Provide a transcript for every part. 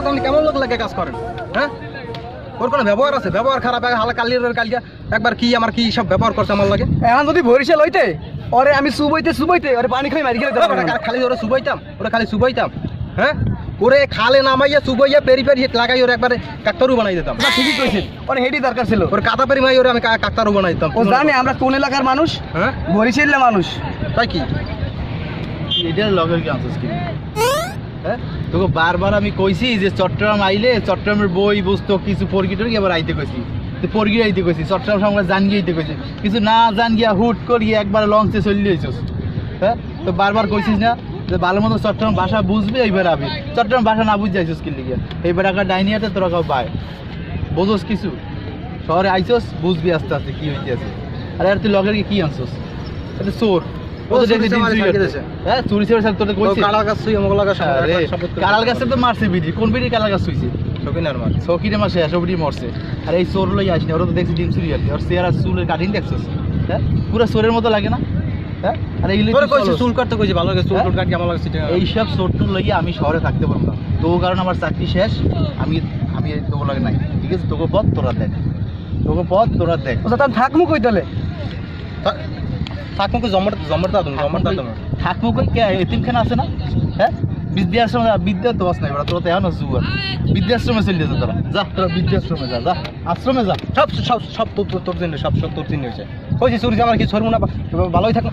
লোক আপনি কেমন লোক লাগে কাজ করেন হ্যাঁ? ওর কোনো ব্যবহার আছে? ব্যবহার খারাপ হালা কালির কালিয়া একবার কি আমার কি সব ব্যবহার করছে আমার লাগে? এখন যদি বরিশাল হইতে ওরে আমি সুবইতে সুবইতে ওরে পানি খাই মারি গেলে খালি ওরা সুবাইতাম ওরা খালি সুবাইতাম হ্যাঁ? ওরে খালে নামাইয়া সুবাইয়া পেরি পেরি লাগাই ওরে একবারে কাকতারু বানাই দিতাম। ঠিকই কইছেন। ওর হেডি দরকার ছিল। ওর কাদা পেরি মাই ওরে আমি কাকতারু বানাই দিতাম। ও জানে আমরা কোন এলাকার মানুষ? হ্যাঁ? বরিশালের মানুষ। তাই কি? এটার লগের কি আনছিস কি হ্যাঁ? তোকে বারবার আমি কইছি যে চট্টগ্রাম আইলে চট্টগ্রামের বই, বস্তু, কিছু পরগি টরগি আবার আইতে কইছি। তো পরগি আইতে কইছি, চট্টগ্রাম সঙ্গে জান গিয়ে আইতে কইছি। কিছু না জান গিয়া হুট করিয়ে একবার লঞ্চে চলে আইছস। হ্যাঁ? তো বারবার কইছিস না যে ভালো মতো চট্টগ্রাম ভাষা বুঝবে, এইবার আবি। চট্টগ্রাম ভাষা না বুঝে আইছস কি লিগে। এইবার একটা ডাইনিয়াতে তোরা কাউ পায়। বোঝোস কিছু? শহরে আইছস, বুঝবি আস্তে আস্তে কি হইতে আছে আরে তুই লগের কি কি আনছস? এটা চোর। চুরি চুরি। হ্যাঁ চুরি চুরি সাথে তোদের কইছি। কালা গাছ সুই আমগো লাগা আরে, গাছে তো মারছে বিড়ি। কোন বিড়ি কালাল গাছ সকিনার মার মরছে। আর এই চোর লই আসনি ওরা তো দেখছি ডিম চুরি আর ওর চেয়ার আর চুলের কাটিং দেখছিস? হ্যাঁ? পুরো চোরের মতো লাগে না? হ্যাঁ? আর এইগুলো কইছি চলো। কাটতে কইছি ভালো লাগে চুল হ্যাঁ? টুল কাটি আমার লাগে সিটে এইসব চোরটুর লইয়া আমি শহরে থাকতে পারব না। তো কারণ আমার চাকরি শেষ আমি আমি এই তোকে লাগে নাই। ঠিক আছে? তোকে পথ তোরা দেখ। তোকে পথ তোরা দেখ। তার থাকমু কই তাহলে? থাকুক জমর জমর দাদু জমর দাদু থাকব কই কে এতিমখানা আছে না হ্যাঁ বৃদ্ধাশ্রমে যা বিদ্যা তো বাস নাই তোরা তো এখন জুয়া বৃদ্ধাশ্রমে চলে যেতে তোরা যা তোরা বৃদ্ধাশ্রমে যা যা আশ্রমে যা সব সব সব তোর তোর- জন্য সব সব তোর জন্য হয়েছে কইছি চুরি আমার কি ছড়মু না ভালোই থাক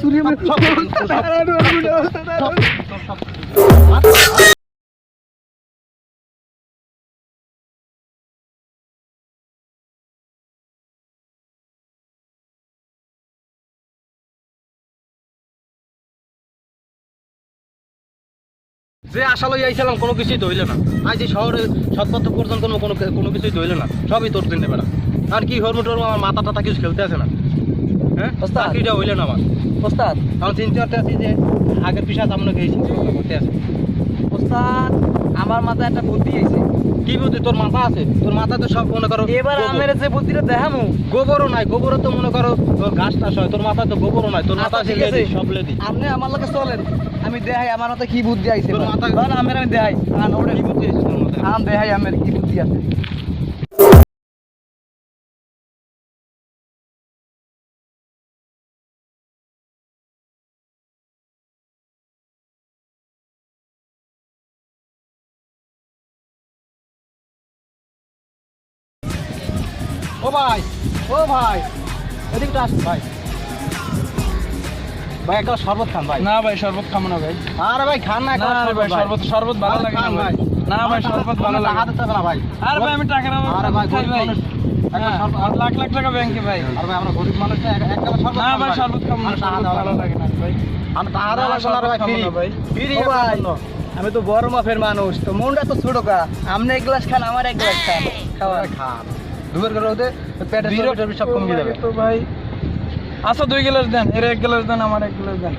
চুরি যে আশা লই আইছিলাম কোনো কিছুই দইল না। আজ এই শহরে সৎপথ পর্যন্ত কোনো কোনো কোনো কিছুই দইল না। সবই তোর দিনে বেড়া আর কি হরমু টরমু আমার মাথা টাথা কিছু খেলতে আছে না। হ্যাঁ? ওস্তাদ। চাকরিটা হইল না আমার। ওস্তাদ। আমার চিন্তা করতে আছি যে আগের পিসা আমরা গেছি করতে আছে। ওস্তাদ আমার মাথায় একটা বুদ্ধি আছে। কি বুদ্ধি? তোর মাথা আছে? তোর মাথা তো সব মনে করো এবার। আমের যে বুদ্ধিটা দেখামু। গোবরও নাই গোবরও তো মনে করো তোর ঘাস টাস হয় তোর মাথা তো গোবরও নাই তোর মাথা আছে ঠিক আছে। সব লেডি আপনি আমার লগে চলেন আমি দেখাই আমার মাথা কি বুদ্ধি আইছে। তোর মাথা আমের আমি দেখাই। আন ওরে কি বুদ্ধি আছে তোর মাথা আম দেখাই আমের কি বুদ্ধি আছে। ও ভাই ও ভাই এদিকটা আসুন ভাই। ভাই একটা শরবত খান ভাই। না ভাই শরবত খাব না ভাই। আরে ভাই খান না একটা ভাই শরবত শরবত ভালো লাগে না ভাই। না ভাই শরবত ভালো লাগে হাতে থাকবে না ভাই। আর ভাই আমি টাকা নেব আরে ভাই গরিব মানুষ একটা হ্যাঁ, লাখ লাখ টাকা ব্যাংকে ভাই। আরে ভাই আমরা গরিব মানুষ না, এক- এক শরবত না ভাই শরবত খাব না টাকা ভালো লাগে না ভাই। আমি টাকা দেওয়া লাগবে না ভাই ফ্রি। ফ্রি ভাই, আমি তো বড় মাফের মানুষ তো মনটা তো ছোট কা। আপনি এক গ্লাস খান আমার এক গ্লাস খান। খাওয়া খান দুবার করে ওদের পেটের চর্বি সব কমিয়ে যাবে। তো ভাই। আচ্ছা দুই গ্লাস দেন এর এক গ্লাস দেন আমার এক গ্লাস দেন।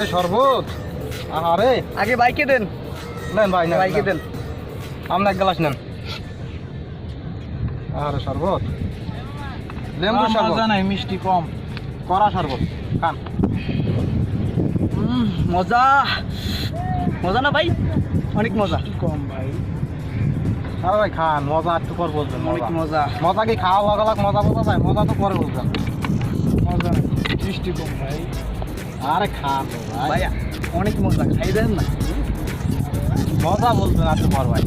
এই শরবত? আরে আগে বাইকে দেন। নেন ভাই নেন বাইকে দেন। আপনি এক গ্লাস নেন। আরে শরবত। লেম্বু শরবত। নাই মিষ্টি কম। কড়া শরবত খান। উম, মজা। মজা না ভাই? অনেক মজা। কম ভাই। আরে ভাই খান মজা একটু পর বলবেন অনেক মজা। মজা কি খাওয়া হওয়া গেলাক মজা বোঝা যায়? মজা তো পরে বলবেন। মজা মিষ্টি কম ভাই। আরে খান ভাই। অনেক মজা খাই দেন না। মজা বলবেন একটু পর ভাই।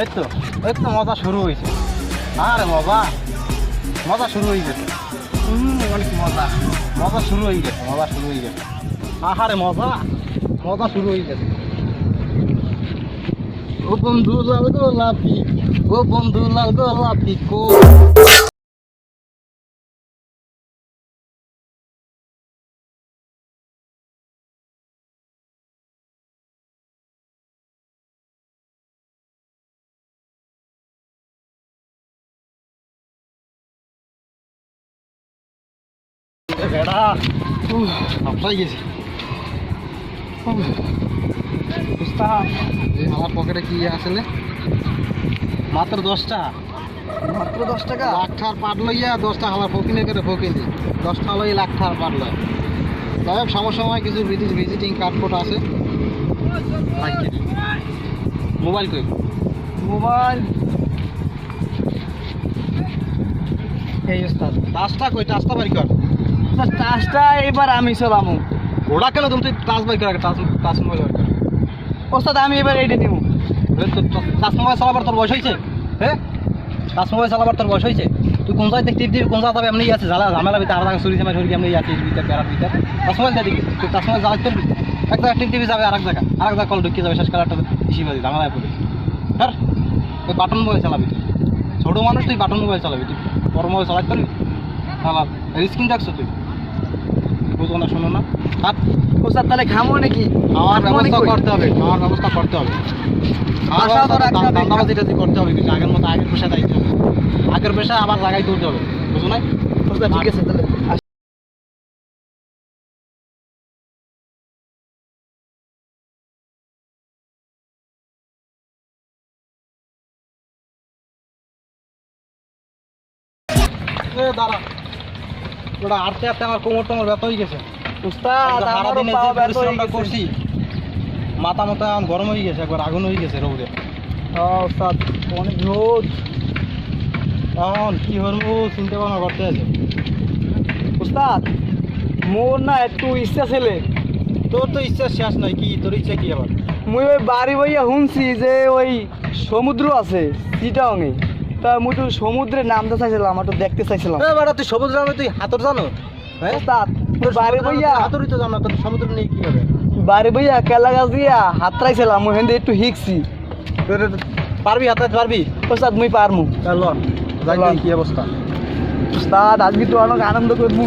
এই তো এই তো মজা শুরু হয়েছে। আরে মজা মজা শুরু হয়ে গেছে। অনেক মজা। মজা শুরু হয়ে গেছে মজা শুরু হয়ে গেছে। আহারে মজা মজা শুরু হয়ে গেছে। ও বন্ধু লাল গোলাপি ও বন্ধু লাল গোলাপি কো বেড়া আপনাই গেছে উস্তাদ এই আমার পকেটে কি আসলে? মাত্র দশটা। মাত্র দশ টাকা লাখ টাকার পাট লইয়া দশটা আমার ফকিনে করে ফকিনি। দশটা লই লাখ টাকার পাট লয়। তবে সমসময় কিছু ভিজিটিং কার্ড কোড আছে। মোবাইল কই? মোবাইল এই ওস্তাদ। টাচটা কই? টাচটা বাড়ি কর। টাচটা এবার আমি চালামু। ওরা কেন তুমি টাচ বাই কর টাচ টাচ মোবাইল বাই কর। ওস্তাদ, আমি এবার এইটা নিবো টাচ মোবাইল চালাবার তোর বয়স হয়েছে? হ্যাঁ টাচ মোবাইল চালাবার তোর বয়স হয়েছে? তুই কোন জায়গায় টিপ দিবি, কোন জায়গায় এমনি আছে, ঝালা ঝামেলা ভিতরে আর চুরি জামাই ধরি এমনি আছে ভিতরে বেড়ার ভিতরে টাচ মোবাইল দিবি তুই টাচ মোবাইল জ্বালাই তুলবি এক জায়গায় টিপ দিবি, যাবে আর এক জায়গা আর এক জায়গায় কল ঢুকিয়ে যাবে, শেষ কালারটা বেশি বাজি, ঝামেলায় পড়বি হ্যাঁ তুই বাটন মোবাইল চালাবি তুই। ছোটো মানুষ, তুই বাটন মোবাইল চালাবি তুই। বড় মোবাইল চালাতে পারবি? চালা স্ক্রিন দেখছ তুই? বুঝো না, শোনো না। ওস্তাদ তাহলে খামো নাকি? খাওয়ার ব্যবস্থা করতে হবে খাওয়ার ব্যবস্থা করতে হবে। বাসাও তো রাখতে হবে। করতে হবে কিন্তু আগের মতো আগের পেশা দায়িত্ব হবে আগের পেশা আবার জায়গায় তুলতে হবে বুঝো ওস্তাদ ঠিক আছে তাহলে দাঁড়া। ওটা আটতে আটতে আমার কোমর টোমর ব্যথা হয়ে গেছে। আমারও ব্যথা হয়ে গেছে। মাথা মাথা গরম হয়ে গেছে একবার আগুন হয়ে গেছে রৌদে। অনেক রোদ। এখন কি হরবো চিন্তা ভাবনা করতে আছে। ওস্তাদ মোর না একটু ইচ্ছা ছেলে। তোর তো ইচ্ছা শেষ নাই কি তোর ইচ্ছা কি আবার? মুই ওই বাড়ি বইয়া শুনছি যে ওই সমুদ্র আছে চিটাংয়ে তা মুই তো সমুদ্রে নামতে চাইছিলাম একটু দেখতে চাইছিলাম। তুই রামে তুই হাতর জানো হ্যাঁ? বাড়ি বইয়া হাতরই তো জানো তোর সমুদ্র নিয়ে কি হবে? বাড়ি বইয়া কেলা গাছ দিয়া হাত রাইছিলাম মুই হেন্দে একটু হিকছি। পারবি হাতাতে পারবি? ওস্তাদ মুই পারমু। চল যাই। কি অবস্থা। ওস্তাদ আজকে তো অনেক আনন্দ করব।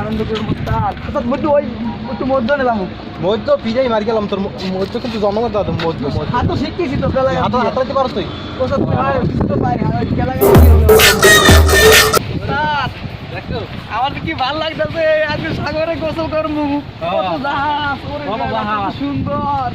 আনন্দ করব ওস্তাদ। মুই তো ওই একটু মধ্য নিলাম। মধ্য পিজাই মারি গেলাম তোর মধ্য কিন্তু জন্মগত দাদা মধ্য হাত তো শিখতেছি তো কেলা হাত দিয়া। হাতাতে পারো তুই। ওস্তাদ কেলা গাছ দিয়া। আমার কি ভালো লাগতেছে আজকে সাগরে গোসল করব কত হ্যাঁ। জাহাজ কত জাহাজ। সুন্দর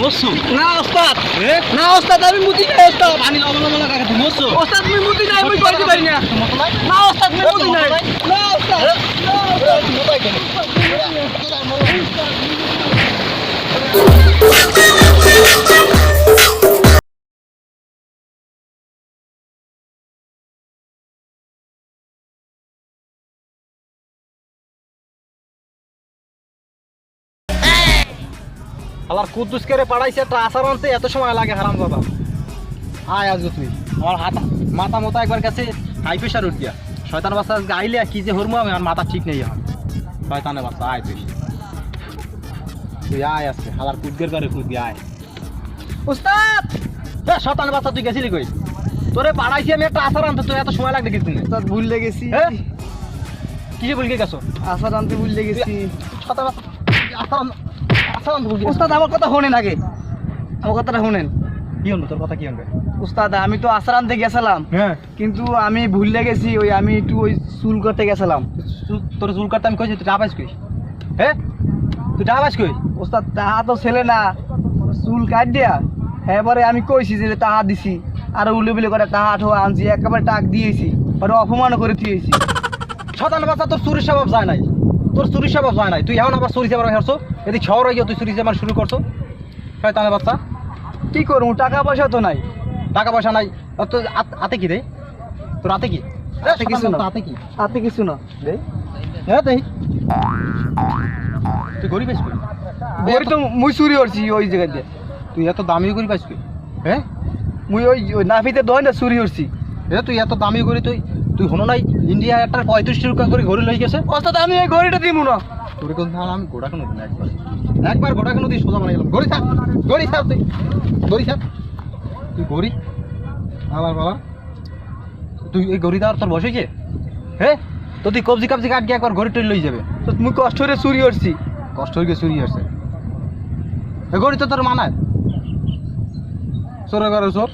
মরছু? না ওস্তাদ। না ওস্তাদ আমি মুতি নাই ওস্তাদ। পানি লবণ লবণ লাগা তুই মরছো? ওস্তাদ মুই মুতি নাই আমি কইতে পারি না। না ওস্তাদ মুই মুতি নাই। না ওস্তাদ। না ওস্তাদ। আলার কুদ্দুস করে পাড়াইছে একটা আসার আনতে এত সময় লাগে হারাম দাদা আয় আজকে তুই আমার হাতা মাথা মতো একবার কাছে হাই প্রেশার উঠ শয়তান বাচ্চা আজকে আইলে কি যে হরমু আমি আমার মাথা ঠিক নেই এখন। শয়তানের বাচ্চা আয় তুই। তুই আয় আজকে হালার কুদ্দের করে কুদি আয়। এ শয়তানের বাচ্চা তুই গেছিলি কই? তোরে পাড়াইছি আমি একটা আসার আনতে তোর এত সময় লাগবে কিছু না ওস্তাদ ভুলে গেছি। হ্যাঁ? কিসে বলকে গেছো? আসার আনতে ভুলে গেছি। শয়তান বাচ্চা আসার আন- আসার আনতে বলকে গেছো। ওস্তাদ আমার কথা শোনেন আগে। আমার কথাটা শোনেন। কি হলো? তোর কথা কি হবে ওস্তাদ আমি তো আসার আনতে গেছিলাম। হ্যাঁ। কিন্তু আমি ভুলে গেছি ওই আমি একটু ওই চুল করতে গেছিলাম। তোর চুল কাটতে আমি কইছি তুই কই? হ্যাঁ? তুই কই? ওস্তাদ তাহা তো ছেলে না। চুল কাট দিয়া। হ্যাঁ পরে আমি কইছি যে তাহা দিছি। আর উলে বিলে করে তাহা ঠোয়া আনছি একেবারে টাক দিয়েছি। অপমান করে দিয়েছি শতান বাচ্চা তোর চুরির স্বভাব যায় নাই। তোর চুরির স্বভাব যায় নাই। তুই এখন আবার চুরি যাবার হেরছো এদিক শহর হয়ে গিয়ে তুই চুরি যাবার শুরু করছ? শয়তানের বাচ্চা কি করব? টাকা পয়সা তো নাই। টাকা পয়সা নাই। তোর হাত- কি রে? তোর হাতে কি? হাতে কিছু না। হাতে কি? হাতে কিছু না। হ্যাঁ তুই গরিব আছিস কই? ওই তো মুই চুরি করছি ওই জায়গা দিয়ে। তুই এত দামি কই? হ্যাঁ? মুই ওই ওই নাফিতে দোয় না চুরি করছি। এ তুই এত দামি তুই তুই হনো নাই? ইন্ডিয়া একটা পঁয়ত্রিশ টাকা করে ঘড়ি লই গেছে। ওস্তাদ আমি এই ঘড়িটা দিব না। তোর কোন ধান আমি কেন দিলাম একবার। একবার গোড়া কেন দিয়ে সোজা গেলাম। গড়ি থাক গড়ি থাক তুই গড়ি থাক তুই আমার বাবা। তুই এই গড়ি দেওয়ার তোর হ্যাঁ তো তুই কবজি কাবজি কাট গিয়ে একবার ঘড়ি টড়ি লই যাবে। তো তুমি কষ্ট করে চুরি করছি। কষ্ট হয়ে চুরি আসছে এ ঘড়ি তো তোর মানায়। চোর এগারো চোর।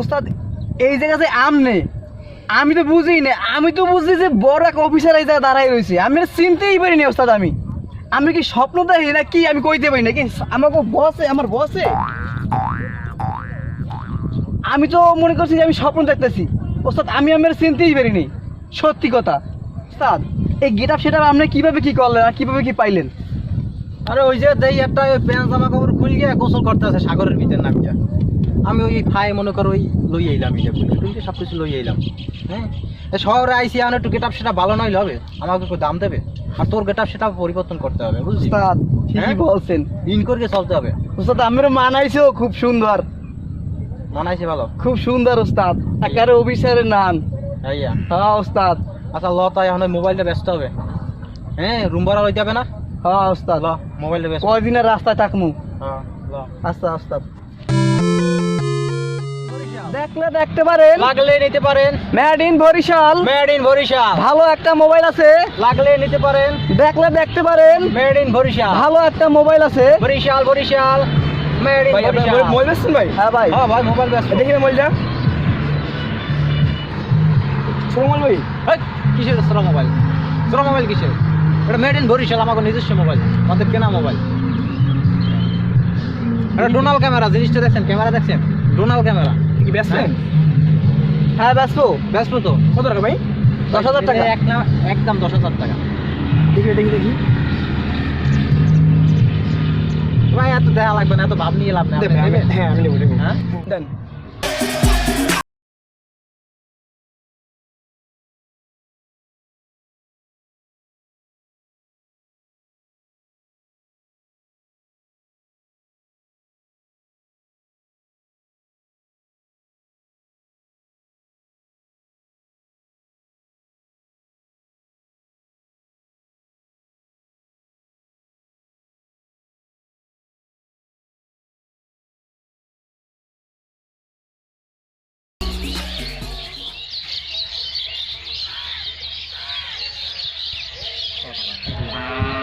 ওস্তাদ এই জায়গাতে আম নেই আমি তো বুঝি না আমি তো বুঝি যে বড় এক অফিসার এই জায়গায় দাঁড়াই রয়েছে। আমি চিনতেই পারি না ওস্তাদ আমি। আমি কি স্বপ্ন দেখি না কি আমি কইতে পারি না কি আমাকে বসে আমার বসে আমি তো মনে করছি যে আমি স্বপ্ন দেখতেছি। ওস্তাদ, আমি আমার চিনতেই পারিনি। সত্যি কথা। ওস্তাদ, এই গেট আপ সেটা আপনি কীভাবে কি করলেন আর কীভাবে কি পাইলেন? আরে ওই যে দেই একটা প্যান্ট জামা কাপড় খুল গিয়ে গোসল করতে আছে সাগরের ভিতর নামিয়া। আমি ওই খাই মনে করো ওই লই আইলাম এটা বুঝলি তুমি সব কিছু লই আইলাম। হ্যাঁ? শহরে আইসি এখন একটু গেট সেটা ভালো নইলে হবে আমাকে একটু দাম দেবে। আর তোর গেট সেটা পরিবর্তন করতে হবে বুঝলি? ঠিকই হ্যাঁ? বলছেন। দিন করে চলতে হবে। ওস্তাদ আমার মানাইছেও খুব সুন্দর। মানাইছে ভালো? খুব সুন্দর ওস্তাদ একারে অফিসারের নাম। হ্যাঁ হ্যাঁ ওস্তাদ আচ্ছা ল তাই এখন মোবাইলটা ব্যস্ত হবে। হ্যাঁ রুম ভাড়া লইতে হবে না? হ্যাঁ ওস্তাদ ল মোবাইলটা ব্যস্ত। কয়দিনের রাস্তায় থাকমু? হ্যাঁ ল। আস্তে আস্তে দেখলে দেখতে পারেন। লাগলে নিতে পারেন। Made in Barishal. Made in Barishal. ভালো একটা মোবাইল আছে। লাগলে নিতে পারেন। দেখলে দেখতে পারেন। Made in Barishal. ভালো একটা মোবাইল আছে। Barishal Barishal. Made in Barishal. বেচছেন ভাই? হ্যাঁ ভাই। হ্যাঁ ভাই মোবাইল ব্যস্ত দেখি মোবাইলটা। ছোট মোবাইল ভাই। কিসের শ্রো মোবাইল? শ্রো মোবাইল কিসের? এটা মেড ইন বরিশাল আমাকে নিজস্ব মোবাইল। আমাদের কেনা মোবাইল। এটা ডোনাল ক্যামেরা জিনিসটা দেখছেন? ক্যামেরা দেখছেন? ডোনাল ক্যামেরা কি বেচছেন হ্যাঁ। ব্যস্ত ব্যস্ত তো। কত টাকা ভাই? দশ হাজার টাকা? এক না একদম দশ হাজার টাকা। দেখি দেখি দেখি। ভাই এত দেখা লাগবে না এত ভাব নিয়ে লাভ না? হ্যাঁ আমি নেব। হ্যাঁ? দেন।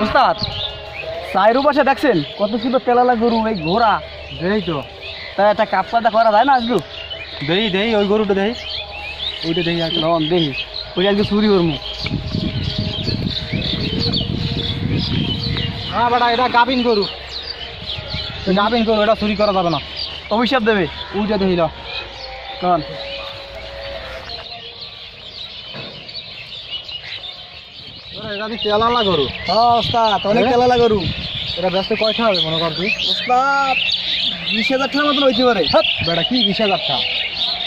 ওস্তাদ সাইরু পাশে দেখছেন কত সুন্দর তেলালা গরু এই ঘোড়া। দেই তো। তাই একটা কাপ পাতা করা যায় না আজকে? দেই দেই ওই গরুটা দেই। ওইটা দেই আর দেখি ওই আজকে চুরি করব হ্যাঁ বেটা এটা গাবিন গরু। তো গাবিন গরু এটা চুরি করা যাবে না। অভিশাপ দেবে। ওইটা দেখিল রন তেলালা গরু হ্যাঁ ওস্তাদ অনেক? তেলালা গরু এটা ব্যস্ত কয়টা হবে মনে কর তুই। ওস্তাদ বিশ হাজার টাকার মতন হইতে পারে হাট, বেটা কি বিশ হাজার টাকা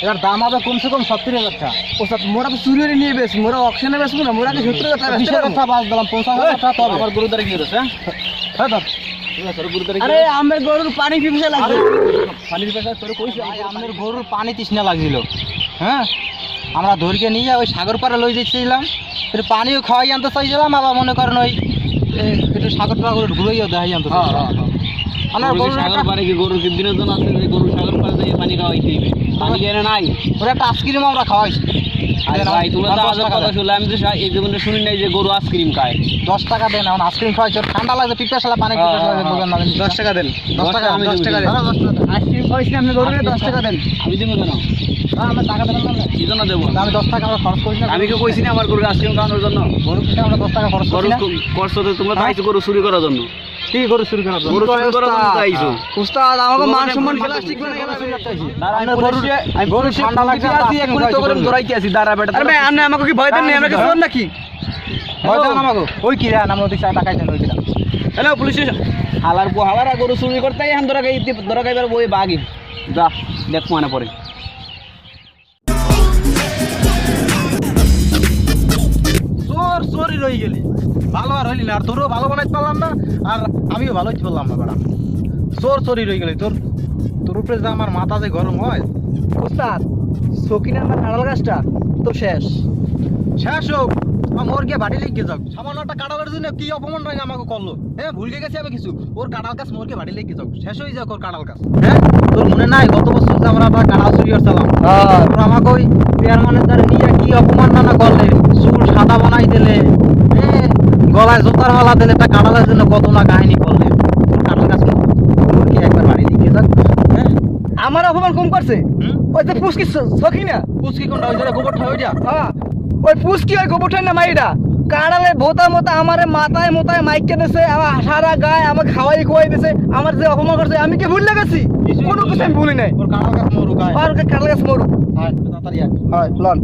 এটার দাম হবে কমসে কম সত্তর হাজার টাকা ওস্তাদ মোরা তো চুরি নিয়ে বেশ মোরা অকশনে বেসবো না মোরাকে সত্তর হাজার টাকা বিশ হাজার। টাকা দিলাম পঞ্চাশ হাজার টাকা আমার গরু হ্যাঁ? হ্যাঁ ধর। আরে আমার গরুর পানি পিপিসা তোর কইছি গরুর পানি। তৃষ্ণা লাগছিল। হ্যাঁ? আমরা ধরিকে নিয়ে ওই সাগর পাড়ে লই যাচ্ছিলাম একটু পানিও খাওয়াই আনতে চাইছিলাম আবার মনে করেন ওই একটু সাগর পাড়া ঘুরাইও দেখাই আনতে আমার পারে কি আছে গরু সাগর পারে যাই পানি খাওয়াইতে দিবে পানি কেনে নাই ওর একটা আইসক্রিম আমরা খাওয়াইছি আরে ভাই তো দশ আজব কথা শুনলে আমি তো এই জীবনে শুনি নাই যে গরু আইসক্রিম খায় দশ টাকা দেন এখন আইসক্রিম খাওয়াইছি ওর ঠান্ডা লাগছে পিপাসা লাগে পানি পিপাসা লাগে বলবেন না দশ টাকা দেন দশ টাকা আমি দশ টাকা দেন। আইসক্রিম খাওয়াইছি আপনি গরুরে দশ টাকা দেন আমি দেবো আমরা টাকা দেবেন না। কি জন্য দেবো? আমি দশ টাকা আমরা খরচ করি না। আমি কি কইছি না আমার গরুর আইসক্রিম খাওয়ানোর জন্য। গরু থেকে আমরা দশ টাকা খরচ করি গরু না। করছ তো তোমরা তো হ্যাঁ? গরু চুরি করার জন্য। কি গরু চুরি করার জন্য? গরু চুরি করার জন্য উস্তাদ আমাকে মান সম্মান গরু আমি আমরা আমি গরু ঠান্ডা লাগছে আমরা। আছি দাঁড়া বেটা আরে আপনি আমাকে কি ভয় দেন না আমরা কি নাকি? ভয় দেন আমাকে। ওই কি রে নাম ওদিক টাকা দেন ওই কিরা হ্যালো পুলিশ হালার পো হালারা গরু চুরি করতে এখন ধরা বই বাগি। যা দেখ মানে পরে চোর চোরই রয়ে গেলি। ভালো আর হইলি না আর তোরও ভালো বানাইতে পারলাম না আর আমিও ভালো হইতে পারলাম না বেড়া। চোর চোরই রয়ে গেলি তোর তোর উপরে যে আমার মাথা যে গরম হয়। সকিনার আমার নাড়াল গাছটা তো শেষ। শেষ হোক আমার মোর গিয়ে বাড়ি লেগে যাক সামান্য একটা কাঁড়ালের জন্য কি অপমান রাঙ আমাকে করল? হ্যাঁ ভুলে গেছি আমি কিছু। ওর কাঁড়াল গাছ মোরকে বাড়ি লেগে যাক শেষ হয়ে যাক ওর কাঁড়াল গাছ। হ্যাঁ তোর মনে নাই গত বছর যে আমরা কাঁড়াল চুরি করছিলাম? আমাকে ওই চেয়ারম্যানের দ্বারা নিয়ে কি অপমান না করলে? সাদা বানাই দিলে গলায় জোতার মালা দিলে একটা কাঁড়ালের জন্য কত না কাহিনী করলে গাছ কি একবার বাড়ি হ্যাঁ? আমার অপমান কম করছে? ওই যে পুষ্কি সখী না পুচকি কোনটা? ওই গোবর ঠাই ওইটা? হ্যাঁ। ওই পুষ্কি ওই গোবরঠাই না মাইটা কাড়ালে ভোতা মতা আমারে মাথায় মোতায় মাইকে দিছে আমার সারা গায়ে আমাকে খাওয়াই খুয়াই দিছে আমার যে অপমান করছে আমি কি ভুল লাগাছি কোনো কিছু আমি ভুলি নাই। কাঁড়াল গাছ মোর আর কাড়ালে গাছ মরুক। হ্যাঁ তাড়াতাড়ি আয়। হয় লন।